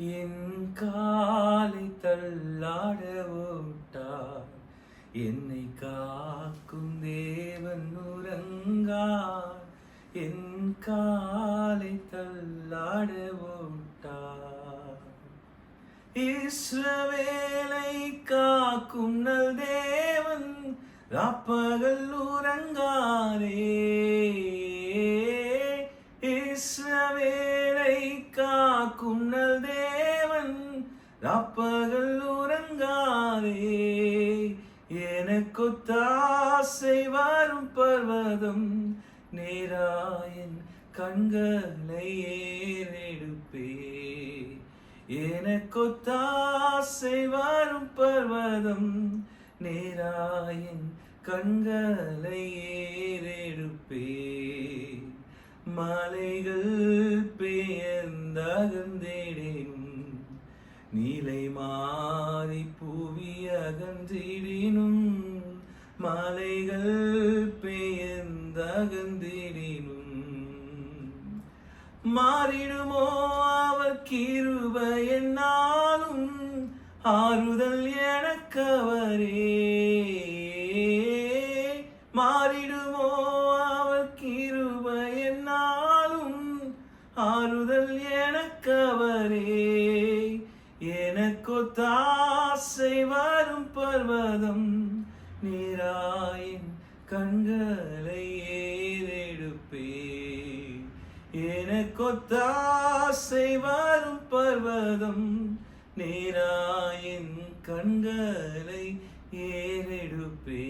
என் காலை தள்ளாட ஓட்டார். என்னை காக்கும் தேவன் உறங்கார். என் காலை தள்ளாட ஓட்டார். இஸ்ரவேலை காக்கும் நல் தேவன் ராப்பகல் உறங்காரே. இஸ்ரவேலை காக்கும் நல் தேவன் ராப்பகல் உறங்காதே. எனக்கு தாசை வரும் பர்வதம் நேராயன் கண்களை ஏறெடுப்பே எனக்கு தாசை வரும் பர்வதம் நேராயன் கண்களை ஏறெடுப்பே மலைகள் பெயர்ந்தகந்தேடேனும் நீலை மாறி புவி அகன்றிடினும் மலைகள் பெயர்ந்தகந்திடினும் மாறிடுமோ அவர் கிருப என்னாலும் ஆறுதல் எனக்கவரே. மாறிடுமோ அவர் கிருப என்னாலும் ஆறுதல் எனக்கவரே. எனக்கொத்தாசை வரும் பர்வதம் நீராயின் கண்களை ஏறெடுப்பே எனக்கொத்தாசை வரும் பர்வதம் நீராயின் கண்களை ஏறெடுப்பே